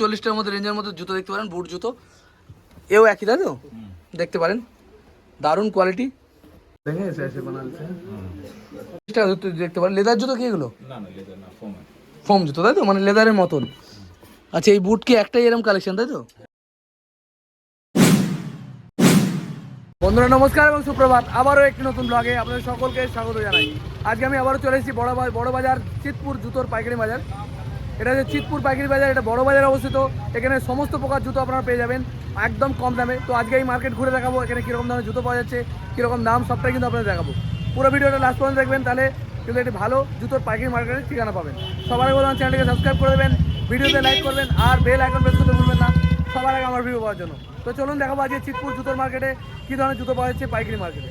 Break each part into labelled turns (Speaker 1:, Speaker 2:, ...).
Speaker 1: চল্লিশটার মধ্যে রেঞ্জের মধ্যে জুতো দেখতে পারেন বুট জুতো। এও একই তাই তো? দেখতে পারেন। দারুণ কোয়ালিটি জুতো দেখতে পারেন। লেদার জুতো কি এগুলো?
Speaker 2: না না লেদার না ফোম
Speaker 1: জুতো তাই তো? মানে লেদারের মতন। আচ্ছা এই বুট কি একটাই এরকম কালেকশন তাই তো? বন্ধুরা নমস্কার এবং সুপ্রভাত। আবারও একটি নতুন ব্লগে আপনাদের সকলকে স্বাগত জানাই। আজকে আমি আবারও চলে এসেছি বড় বড় বাজার চিতপুর জুতোর পাইকারি বাজার। এটা হচ্ছে চিতপুর পাইকারি বাজার, এটা বড় বাজারে অবস্থিত। এখানে সমস্ত প্রকার জুতো আপনারা পেয়ে যাবেন, একদম কম দামে। তো আজকে এই মার্কেট ঘুরে দেখাবো, এখানে কীরকম দামে জুতো পাওয়া যাচ্ছে, কীরকম দাম, সবটাই কিন্তু আপনাদের দেখাবো। পুরো ভিডিওটা লাস্ট পর্যন্ত দেখবেন, তাহলে কিন্তু একটি ভালো জুতোর পাইকারি মার্কেটের ঠিকানা পাবেন। সবার আগে বললাম চ্যানেলটিকে সাবস্ক্রাইব করে দেবেন, ভিডিওতে লাইক করবেন, আর বেল আইকন প্রেস করতে ভুলবেন না। সবার আগে আমার ভিডিও পাওয়ার জন্য। তো চলুন দেখাবো আজকে চিতপুর জুতোর মার্কেটে কী ধরনের জুতো পাওয়া যাচ্ছে পাইকারি মার্কেটে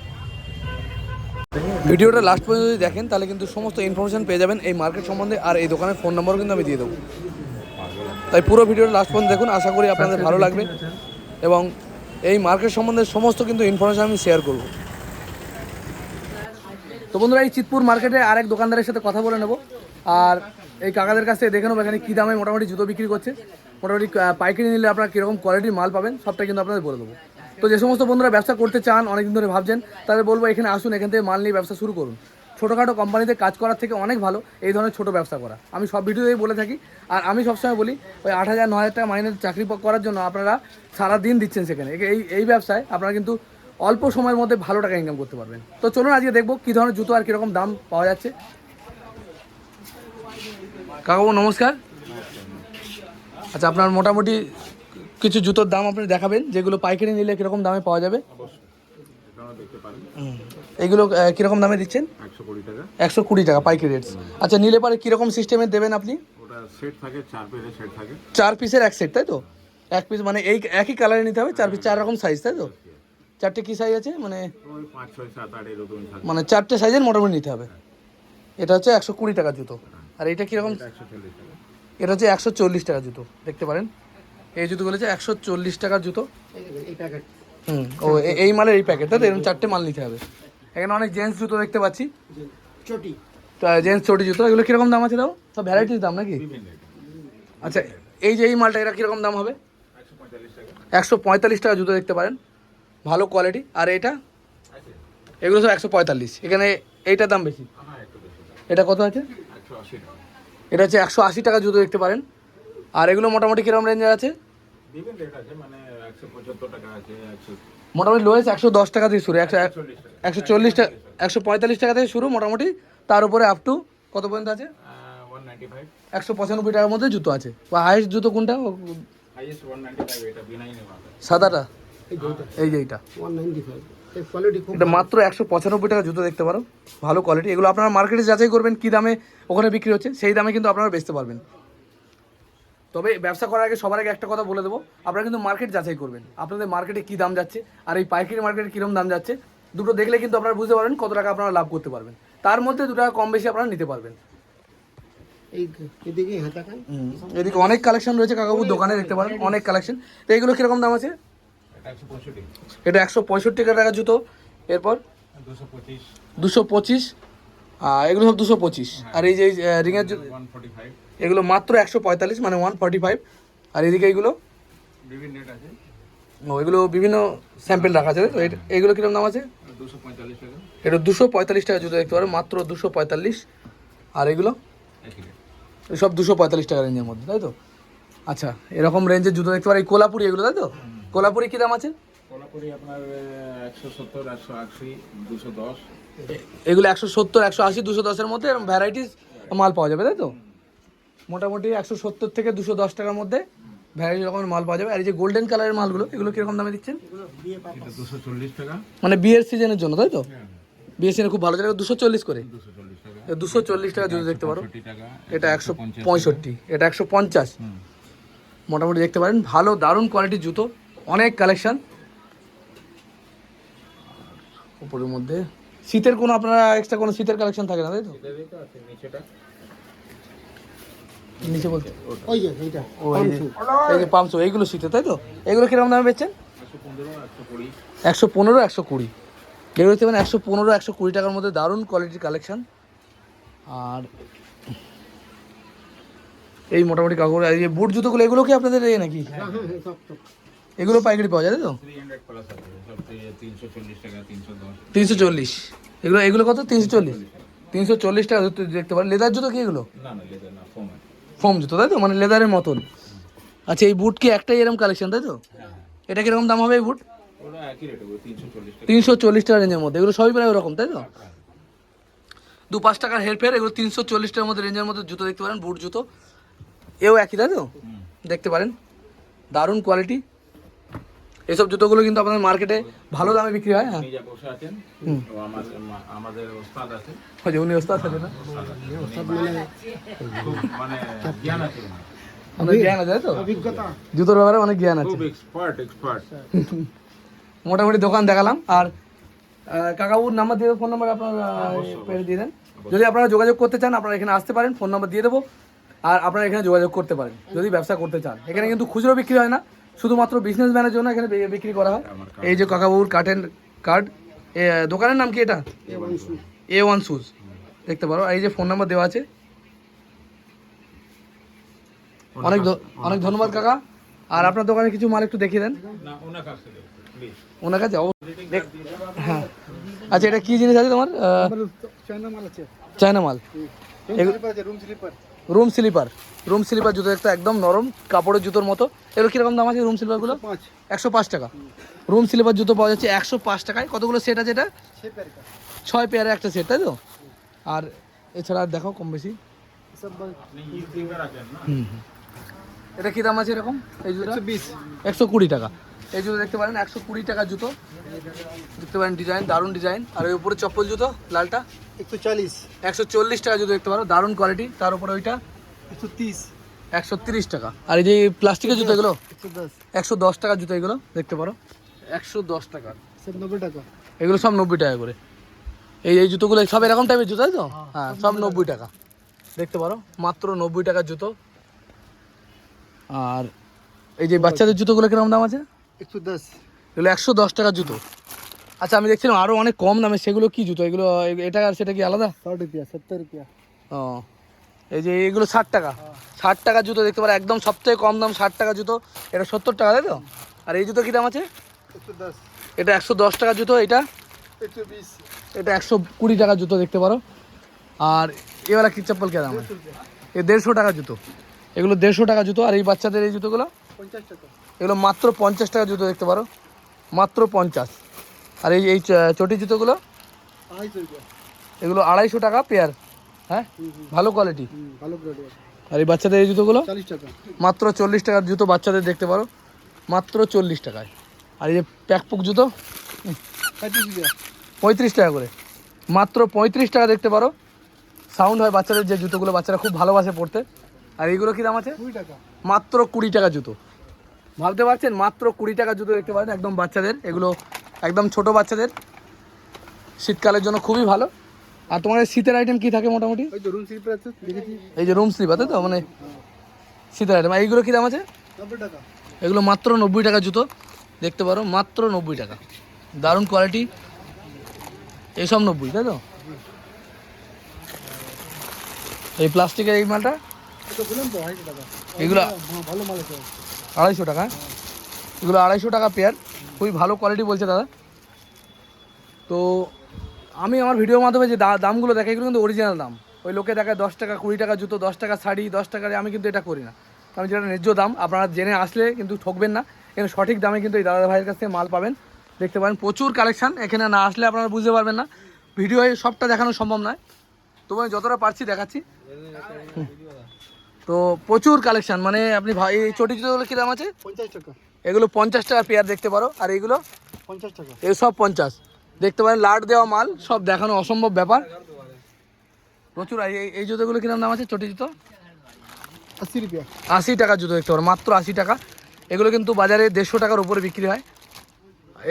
Speaker 1: ভিডিওটা লাস্ট পর্যন্ত যদি দেখেন, তাহলে কিন্তু সমস্ত ইনফরমেশন পেয়ে যাবেন এই মার্কেট সম্বন্ধে আর এই দোকানের ফোন নম্বরও কিন্তু আমি দিয়ে দেবো। তাই পুরো ভিডিওটা লাস্ট পর্যন্ত দেখুন, আশা করি আপনাদের ভালো লাগবে। এবং এই মার্কেট সম্বন্ধে সমস্ত কিন্তু ইনফরমেশন আমি শেয়ার করব। তো বন্ধুরা, এই চিতপুর মার্কেটে আরেক দোকানদারের সাথে কথা বলে নেব। আর এই কাকাদের কাছ দেখে নেব এখানে কী দামে মোটামুটি জুতো বিক্রি করছে। মোটামুটি পাইকারি নিলে আপনারা কীরকম কোয়ালিটির মাল পাবেন সবটা কিন্তু আপনাদের বলে দেবো। তো যে সমস্ত বন্ধুরা ব্যবসা করতে চান, অনেকদিন ধরে ভাবছেন, তাদের বলব এখানে আসুন, এখান থেকে মাল নিয়ে ব্যবসা শুরু করুন। ছোটোখাটো কোম্পানিতে কাজ করার থেকে অনেক ভালো, এই ধরনের ছোটো ব্যবসা করা। আমি সব ভিডিওতেই বলে থাকি, আর আমি সবসময় বলি, ওই আট হাজার ন হাজার টাকা মাইনের চাকরি করার জন্য আপনারা সারা দিন দিচ্ছেন সেখানে। এই এই ব্যবসায় আপনারা কিন্তু অল্প সময়ের মধ্যে ভালো টাকা ইনকাম করতে পারবেন। তো চলুন আজকে দেখব কী ধরনের জুতো আর কীরকম দাম পাওয়া যাচ্ছে। কাকাবু নমস্কার। আচ্ছা আপনার মোটামুটি কিছু জুতোর দাম আপনি দেখাবেন যেগুলো পাইকারি নিলে কীরকম দামে পাওয়া যাবে। এগুলো কীরকম দামে দিচ্ছেন?
Speaker 2: একশো কুড়ি টাকা।
Speaker 1: পাইকারি রেটস। আচ্ছা নিলে পরে কীরকম সিস্টেমে দেবেন আপনি?
Speaker 2: চার
Speaker 1: পিসের এক সেট তাই তো? এক পিস মানে এই একই কালারে নিতে হবে চার পিস চার রকম সাইজ তাই তো? চারটে কি সাইজ আছে? মানে মানে চারটে সাইজের মোটামুটি নিতে হবে। এটা হচ্ছে একশো কুড়ি টাকা জুতো। আর এটা কীরকম? এটা হচ্ছে একশো চল্লিশ টাকা জুতো দেখতে পারেন। এই জুতোগুলো হচ্ছে একশো চল্লিশ টাকার জুতো। হুম ও এই মালের এই প্যাকেট তাই তো এরকম চারটে মাল নিতে হবে। এখানে অনেক জেন্টস জুতো দেখতে পাচ্ছি।
Speaker 3: চটি।
Speaker 1: জেন্টস চটি জুতো এগুলো কীরকম দাম আছে দাও সব ভ্যারাইটির দাম নাকি? আচ্ছা এই যে এই মালটা এটা কীরকম দাম হবে?
Speaker 2: একশো পঁয়তাল্লিশ টাকা
Speaker 1: জুতো দেখতে পারেন। ভালো কোয়ালিটি আর এটা? এগুলো সব একশো পঁয়তাল্লিশ। এখানে এইটার দাম বেশি। এটা কত আছে? এটা হচ্ছে একশো আশি টাকা জুতো দেখতে পারেন। আর এগুলো মোটামুটি কীরকম রেঞ্জের আছে?
Speaker 2: বিভিন্ন রেট আছে মানে
Speaker 1: মোটামুটি লোয়েস্ট একশো দশ টাকা থেকে শুরু একশো একশো চল্লিশ টাকা একশো পঁয়তাল্লিশ টাকা থেকে শুরু মোটামুটি। তার উপরে আপ টু কত পর্যন্ত আছে? একশো পঁচানব্বই টাকার মধ্যে জুতো আছে। বা হাইস্ট জুতো কোনটা?
Speaker 2: হাইয়েস্ট
Speaker 1: সাদাটা?
Speaker 3: এই
Speaker 1: যে এইটা। এটা মাত্র একশো পঁচানব্বই টাকা জুতো দেখতে পারো। ভালো কোয়ালিটি এগুলো আপনারা মার্কেটে যাচাই করবেন কী দামে ওখানে বিক্রি হচ্ছে সেই দামে কিন্তু আপনারা বেচতে পারবেন। তবে ব্যবসা করার আগে সবার আগে একটা কথা বলে দেবো। আপনারা কিন্তু মার্কেট যাচাই করবেন। আপনাদের মার্কেটে কী দাম যাচ্ছে আর এই পাইকারি মার্কেটে কীরকম দাম যাচ্ছে দুটো দেখলে কিন্তু আপনারা বুঝতে পারবেন কত টাকা আপনারা লাভ করতে পারবেন। তার মধ্যে দু টাকা কম বেশি আপনারা নিতে পারবেন।
Speaker 3: এদিকে
Speaker 1: অনেক কালেকশন রয়েছে কাকাবুর দোকানে দেখতে পারেন অনেক কালেকশন তো এগুলো কীরকম দাম আছে?
Speaker 2: এটা একশো পঁয়ষট্টি।
Speaker 1: টাকা জুতো। এরপর?
Speaker 2: দুশো পঁচিশ।
Speaker 1: এগুলো সব দুশো পঁচিশ। আর এই যে রিঙের
Speaker 2: ফাইভ।
Speaker 1: এগুলো মাত্র একশো পঁয়তাল্লিশ মানে ওয়ান ফর্টি ফাইভ আর এদিকে এগুলো?
Speaker 2: আছে।
Speaker 1: ও এগুলো বিভিন্ন স্যাম্পেল রাখা আছে। তো? এগুলো কীরকম দাম আছে? এটা দুশো পঁয়তাল্লিশ টাকা জুতো দেখতে পারো মাত্র দুশো পঁয়তাল্লিশ। আর এগুলো? সব দুশো পঁয়তাল্লিশ টাকা রেঞ্জের মধ্যে তাই তো? আচ্ছা এরকম রেঞ্জের জুতো দেখতে পারো এই কোলাপুরি এগুলো তাই তো? কোলাপুরি কী দাম আছে?
Speaker 2: কোলাপুরি আপনার একশো সত্তর একশো আশি দুশো দশ।
Speaker 1: এগুলো একশো সত্তর একশো আশি দুশো দশের মধ্যে এরকম ভ্যারাইটিস মাল পাওয়া যাবে তাই তো? মোটামুটি একশো সত্তর থেকে দুশো দশ টাকার মধ্যে ভ্যারাইটি রকমের মাল পাওয়া যাবে। আর এই যে গোল্ডেন কালারের মালগুলো এগুলো কীরকম দামে দিচ্ছেন?
Speaker 2: দুশো চল্লিশ টাকা।
Speaker 1: মানে বিয়ের সিজনের জন্য তাই তো? বিয়ের সিজনে খুব ভালো চলে দুশো চল্লিশ করে।
Speaker 2: দুশো চল্লিশ টাকা।
Speaker 1: জুতো দেখতে পারো এটা একশো পঁয়ষট্টি এটা একশো পঞ্চাশ। মোটামুটি দেখতে পারেন ভালো দারুণ কোয়ালিটির জুতো অনেক কালেকশন উপরের মধ্যে শীতের কোনো আপনারা এক্সট্রা কোনো শীতের কালেকশন থাকে না তাই তো
Speaker 2: এটারই তো আছে নিচেটা
Speaker 1: নিচে বলতে।
Speaker 3: ওই যে এইটা
Speaker 1: ও এই যে পামসো এইগুলো শীতে তাই তো? এগুলো কীরকম দামে বেচছেন?
Speaker 2: একশো পনেরো একশো কুড়ি।
Speaker 1: এগুলো দেখতে পারেন একশো পনেরো একশো কুড়ি টাকার মধ্যে দারুণ কোয়ালিটির কালেকশন আর এই মোটামুটি কাকুর আর এই বুট জুতোগুলো এগুলো কি আপনাদের এই নাকি?
Speaker 3: হ্যাঁ হ্যাঁ হ্যাঁ সব সব
Speaker 1: এগুলো পাইকারি পাওয়া যায় তো?
Speaker 2: তিনশো চল্লিশ।
Speaker 1: এগুলো এগুলো কত? তিনশো চল্লিশ। তিনশো চল্লিশ টাকা দেখতে পারেন। লেদার জুতো কি এগুলো?
Speaker 2: না না লেদার না ফোম
Speaker 1: জুতো তাই তো? মানে লেদারের মতন। আচ্ছা এই বুট কি একটাই এরকম কালেকশন তাই তো? এটা কীরকম দাম হবে এই বুট?
Speaker 2: তিনশো চল্লিশ টাকা।
Speaker 1: তিনশো চল্লিশ টাকা রেঞ্জের মধ্যে। এগুলো সবই প্রায় ওরকম তাই তো? দু পাঁচ টাকার হেরফের এগুলো তিনশো চল্লিশ টাকার মধ্যে রেঞ্জের মধ্যে জুতো দেখতে পারেন বুট জুতো। এও একই তাই তো? দেখতে পারেন। দারুণ কোয়ালিটি এইসব জুতোগুলো কিন্তু আপনাদের মার্কেটে ভালো দামে বিক্রি হয় হ্যাঁ।
Speaker 2: আমাদের ওস্তাদ আছে
Speaker 1: যে উনি ওস্তাদ আছে না?
Speaker 3: মানে
Speaker 2: মানে জ্ঞান আছে
Speaker 1: অনেক জ্ঞান আছে তাই তো? জুতোর ব্যাপারে অনেক জ্ঞান আছে।
Speaker 2: খুব এক্সপার্ট এক্সপার্ট
Speaker 1: মোটামুটি দোকান দেখালাম। আর কাকাবুর নাম্বার দিয়ে ফোন নাম্বার আপনার দিয়ে দেন। যদি আপনারা যোগাযোগ করতে চান আপনারা এখানে আসতে পারেন ফোন নাম্বার দিয়ে দেবো। আর আপনারা এখানে যোগাযোগ করতে পারেন যদি ব্যবসা করতে চান। এখানে কিন্তু খুচরো বিক্রি হয় না। শুধুমাত্র বিজনেসম্যানের জন্য এখানে বিক্রি করা হয়। এই যে কাকাবুর কার্টেন কার্ড দোকানের নাম কি এটা? এ ওয়ান শুজ দেখতে পারো এই যে ফোন নাম্বার দেওয়া আছে। অনেক ধ- অনেক ধন্যবাদ কাকা। আর আপনার দোকানে কিছু মাল একটু দেখিয়ে দেন।
Speaker 2: ওনার কাছে
Speaker 1: ওনার কাছে? অবশ্যই হ্যাঁ। আচ্ছা এটা কি জিনিস আছে তোমার?
Speaker 3: চায়না মাল আছে।
Speaker 1: চায়না মাল।
Speaker 3: Room slipper room slipper.
Speaker 1: Room slipper জুতো একটা একদম নরম কাপড়ের জুতোর মতো। এগুলো কীরকম দাম আছে রুম স্লিপারগুলো? একশো পাঁচ। টাকা। রুম স্লিপার জুতো পাওয়া যাচ্ছে একশো পাঁচ টাকায়। কতগুলো সেট আছে এটা? ছয় পেয়ারে একটা সেট তাই তো? আর এছাড়া আর দেখো কম বেশি। হুম এটা কী দাম আছে এরকম? এই একশো কুড়ি টাকা। এই জুতো দেখতে পারেন একশো কুড়ি টাকা জুতো। দেখতে পারেন ডিজাইন দারুণ ডিজাইন। আর ওই উপরে চপ্পল জুতো লালটা?
Speaker 3: একশো চল্লিশ।
Speaker 1: একশো চল্লিশ টাকা জুতো দেখতে পারো দারুণ কোয়ালিটি তার উপরে ওইটা?
Speaker 3: একশো তিরিশ।
Speaker 1: একশো তিরিশ টাকা। আর এই যে প্লাস্টিকের জুতো এগুলো? একশো দশ। টাকার জুতো এগুলো দেখতে পারো। একশো দশ টাকা।
Speaker 3: নব্বই টাকা।
Speaker 1: এগুলো সব নব্বই টাকা করে। এই এই জুতোগুলো সব এরকম টাইপের জুতো তো? হ্যাঁ, হ্যাঁ সব নব্বই টাকা। দেখতে পারো মাত্র নব্বই টাকার জুতো। আর এই যে বাচ্চাদের জুতোগুলো কীরকম দাম আছে?
Speaker 3: একশো দশ।
Speaker 1: এগুলো একশো দশ টাকা জুতো। আচ্ছা আমি দেখছিলাম আরও অনেক কম দামে সেগুলো কি জুতো? এগুলো এটা আর সেটা কি আলাদা?
Speaker 3: ষাট রুপিয়া সত্তর রুপিয়া।
Speaker 1: ও এই যে এগুলো ষাট টাকা। ষাট টাকা জুতো দেখতে পারো একদম সবথেকে কম দাম ষাট টাকা জুতো। এটা সত্তর টাকা তাই তো? আর এই জুতো কী দাম আছে? এটা একশো দশ টাকা জুতো এটা? এটা একশো কুড়ি টাকা জুতো দেখতে পারো। আর এবার কি চপ্পল কে দাম এই দেড়শো টাকা জুতো। এগুলো দেড়শো টাকা জুতো আর এই বাচ্চাদের এই জুতোগুলো?
Speaker 3: পঞ্চাশ টাকা।
Speaker 1: এগুলো মাত্র পঞ্চাশ টাকা জুতো দেখতে পারো। মাত্র পঞ্চাশ। আর এই এই চটি জুতোগুলো? এগুলো আড়াইশো টাকা পেয়ার হ্যাঁ? ভালো কোয়ালিটি আর এই বাচ্চাদের এই জুতোগুলো? মাত্র চল্লিশ টাকার জুতো বাচ্চাদের দেখতে পারো। মাত্র চল্লিশ টাকায়। আর এই যে প্যাকপুক জুতো?
Speaker 3: পঁয়ত্রিশ
Speaker 1: টাকা। করে। মাত্র পঁয়ত্রিশ টাকা দেখতে পারো। সাউন্ড হয় বাচ্চাদের যে জুতোগুলো বাচ্চারা খুব ভালোবাসে পড়তে। আর এইগুলো কী দাম আছে?
Speaker 3: টাকা।
Speaker 1: মাত্র কুড়ি টাকা জুতো। ভাবতে পারছেন? মাত্র কুড়ি টাকা জুতো দেখতে পারেন একদম বাচ্চাদের। এগুলো একদম ছোট বাচ্চাদের। শীতকালের জন্য খুবই ভালো। আর তোমার শীতের আইটেম কি থাকে মোটামুটি?
Speaker 3: ওই তো রুম স্লিপার আছে
Speaker 1: এই যে রুম স্লিপার তাই তো? মানে শীতের আইটেম এইগুলো কী দাম আছে?
Speaker 3: টাকা।
Speaker 1: এগুলো মাত্র নব্বই টাকা জুতো। দেখতে পারো মাত্র নব্বই টাকা। দারুণ কোয়ালিটি এইসব নব্বই তাই তো? এই প্লাস্টিকের এই মালটা? এগুলো
Speaker 3: হ্যাঁ ভালো মাল আছে।
Speaker 1: আড়াইশো টাকা। এগুলো আড়াইশো টাকা পেয়ার খুবই ভালো কোয়ালিটি বলছে দাদা। তো আমি আমার ভিডিওর মাধ্যমে যে দামগুলো দেখে এগুলো কিন্তু অরিজিনাল দাম। ওই লোকে দেখায় দশ টাকা, কুড়ি টাকা জুতো, দশ টাকা শাড়ি, দশ টাকারে আমি কিন্তু এটা করি না। আমি যেটা ন্যায্য দাম, আপনারা জেনে আসলে কিন্তু ঠকবেন না। এখানে সঠিক দামে কিন্তু এই দাদা ভাইয়ের কাছ থেকে মাল পাবেন। দেখতে পারেন, প্রচুর কালেকশান এখানে না আসলে আপনারা বুঝতে পারবেন না। ভিডিওয়ে সবটা দেখানো সম্ভব নয়। তবু আমি যতটা পারছি দেখাচ্ছি। তো প্রচুর কালেকশন মানে আপনি ভাই এই চটি জুতোগুলো কী দাম আছে?
Speaker 3: পঞ্চাশ টাকা।
Speaker 1: এগুলো পঞ্চাশ টাকা পেয়ার দেখতে পারো আর এইগুলো
Speaker 3: পঞ্চাশ টাকা।
Speaker 1: এই সব পঞ্চাশ। দেখতে পারেন লাট দেওয়া মাল সব দেখানো অসম্ভব ব্যাপার। প্রচুর এই জুতোগুলো কিরম দাম আছে চটি জুতো?
Speaker 3: আশি রুপিয়া।
Speaker 1: আশি টাকা জুতো দেখতে পারো মাত্র আশি টাকা। এগুলো কিন্তু বাজারে দেড়শো টাকার উপরে বিক্রি হয়।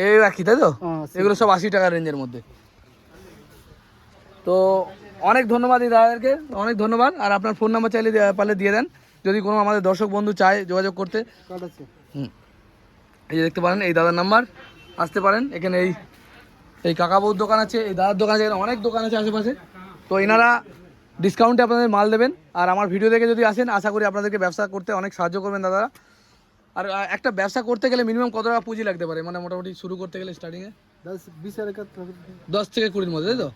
Speaker 1: এই একই তাই তো?
Speaker 3: হ্যাঁ,
Speaker 1: এগুলো সব আশি টাকার রেঞ্জের মধ্যে। তো অনেক ধন্যবাদ এই দাদাদেরকে অনেক ধন্যবাদ। আর আপনার ফোন নাম্বার চাইলে পারলে দিয়ে দেন। যদি কোনো আমাদের দর্শক বন্ধু চায় যোগাযোগ করতে। হুম। এই যে দেখতে পারেন এই দাদার নাম্বার। আসতে পারেন এখানে এই এই কাকা বউর দোকান আছে এই দাদার দোকান আছে অনেক দোকান আছে আশেপাশে। তো এনারা ডিসকাউন্টে আপনাদের মাল দেবেন। আর আমার ভিডিও দেখে যদি আসেন আশা করি আপনাদেরকে ব্যবসা করতে অনেক সাহায্য করবেন দাদারা। আর একটা ব্যবসা করতে গেলে মিনিমাম কত টাকা পুঁজি লাগতে পারে? মানে মোটামুটি শুরু করতে গেলে স্টার্টিংয়ে
Speaker 3: দশ বিশ হাজার
Speaker 1: দশ থেকে কুড়ির মধ্যে তাই তো?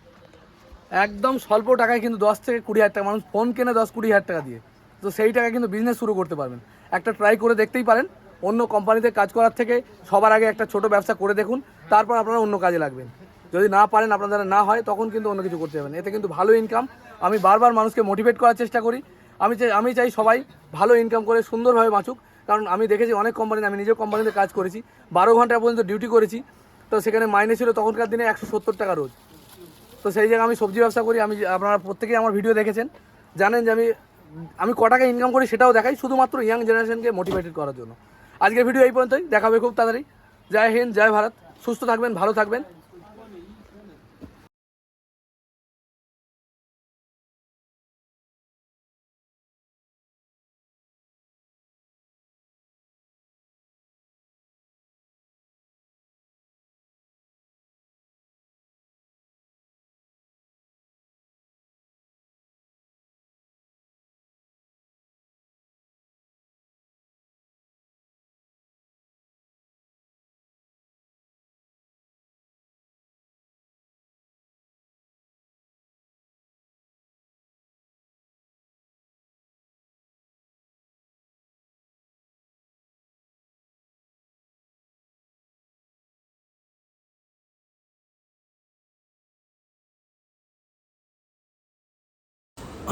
Speaker 1: একদম স্বল্প টাকায় কিন্তু দশ থেকে কুড়ি হাজার টাকা, মানুষ ফোন কেনে দশ কুড়ি হাজার টাকা দিয়ে। তো সেই টাকা কিন্তু বিজনেস শুরু করতে পারবেন। একটা ট্রাই করে দেখতেই পারেন, অন্য কোম্পানিতে কাজ করার থেকে সবার আগে একটা ছোট ব্যবসা করে দেখুন, তারপর আপনারা অন্য কাজে লাগবেন। যদি না পারেন আপনার দ্বারা না হয়, তখন কিন্তু অন্য কিছু করতে যাবেন। এতে কিন্তু ভালো ইনকাম আমি বারবার মানুষকে মোটিভেট করার চেষ্টা করি। আমি চাই আমি চাই সবাই ভালো ইনকাম করে সুন্দরভাবে বাঁচুক। কারণ আমি দেখেছি অনেক কোম্পানিতে আমি নিজেও কোম্পানিতে কাজ করেছি। বারো ঘণ্টা পর্যন্ত ডিউটি করেছি। তো সেখানে মাইনে ছিল তখনকার দিনে একশো সত্তর টাকা রোজ। তো সেই জায়গায় আমি সবজি ব্যবসা করি, আমি আপনারা প্রত্যেকেই আমার ভিডিও দেখেছেন। জানেন যে আমি আমি ক টাকা ইনকাম করি সেটাও দেখাই, শুধুমাত্র ইয়াং জেনারেশনকে মোটিভেটেড করার জন্য। আজকের ভিডিও এই পর্যন্তই, দেখাবে খুব তাড়াতাড়ি। জয় হিন্দ, জয় ভারত। সুস্থ থাকবেন, ভালো থাকবেন।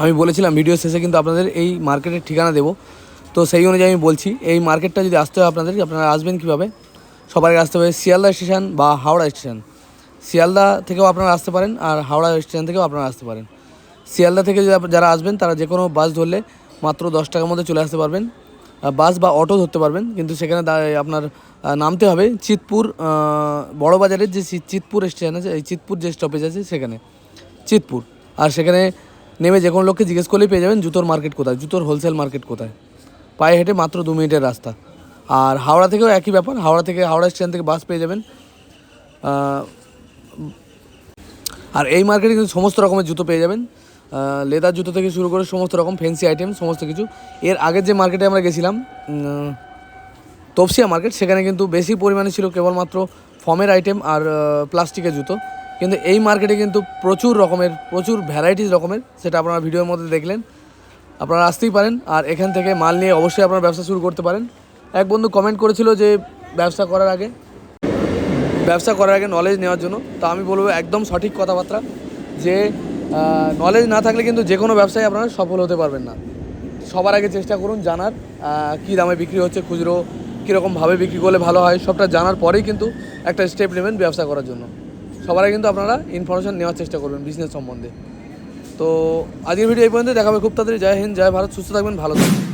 Speaker 1: আমি বলেছিলাম ভিডিও শেষে কিন্তু আপনাদের এই মার্কেটের ঠিকানা দেবো। তো সেই অনুযায়ী আমি বলছি এই মার্কেটটা যদি আসতে হয় আপনাদের আপনারা আসবেন কীভাবে? সবার আগে আসতে হবে শিয়ালদা স্টেশন বা হাওড়া স্টেশন শিয়ালদা থেকেও আপনারা আসতে পারেন আর হাওড়া স্টেশন থেকেও আপনারা আসতে পারেন। শিয়ালদা থেকে যারা আসবেন তারা যে কোনো বাস ধরলে মাত্র দশ টাকার মধ্যে চলে আসতে পারবেন। বাস বা অটো ধরতে পারবেন কিন্তু সেখানে আপনার নামতে হবে চিতপুর আহ, বড় বাজারের যে চিতপুর স্টেশন আছে এই চিতপুর যে স্টপেজ আছে সেখানে। চিতপুর। আর সেখানে নেমে যে কোনো লোককে জিজ্ঞেস করলেই পেয়ে যাবেন জুতোর মার্কেট কোথায়, জুতোর হোলসেল মার্কেট কোথায়। পায়ে হেঁটে মাত্র দু মিনিটের রাস্তা। আর হাওড়া থেকেও একই ব্যাপার, হাওড়া থেকে, হাওড়া স্টেশন থেকে বাস পেয়ে যাবেন। আর এই মার্কেটে কিন্তু সমস্ত রকমের জুতো পেয়ে যাবেন। লেদার জুতো থেকে শুরু করে সমস্ত রকম ফ্যান্সি আইটেম সমস্ত কিছু। এর আগের যে মার্কেটে আমরা গেছিলাম তপসিয়া মার্কেট সেখানে কিন্তু বেশি পরিমাণে ছিল কেবলমাত্র ফর্মের আইটেম আর প্লাস্টিকের জুতো। কিন্তু এই মার্কেটে কিন্তু প্রচুর রকমের, প্রচুর ভ্যারাইটিস রকমের, সেটা আপনারা ভিডিওর মধ্যে দেখলেন। আপনারা আসতেই পারেন, আর এখান থেকে মাল নিয়ে অবশ্যই আপনারা ব্যবসা শুরু করতে পারেন। এক বন্ধু কমেন্ট করেছিল যে ব্যবসা করার আগে, ব্যবসা করার আগে নলেজ নেওয়ার জন্য। তা আমি বলব একদম সঠিক কথাবার্তা, যে নলেজ না থাকলে কিন্তু যে কোনো ব্যবসায় আপনারা সফল হতে পারবেন না। সবার আগে চেষ্টা করুন জানার কী দামে বিক্রি হচ্ছে খুচরো কীরকমভাবে বিক্রি করলে ভালো হয়, সবটা জানার পরেই কিন্তু একটা স্টেপ নেবেন ব্যবসা করার জন্য। সবার আগে কিন্তু আপনারা ইনফরমেশন নেওয়ার চেষ্টা করবেন বিজনেস সম্বন্ধে। তো আজকের ভিডিও এই পর্যন্ত দেখাবে খুব তাড়াতাড়ি। জয় হিন্দ, জয় ভারত, সুস্থ থাকবেন, ভালো থাকবেন।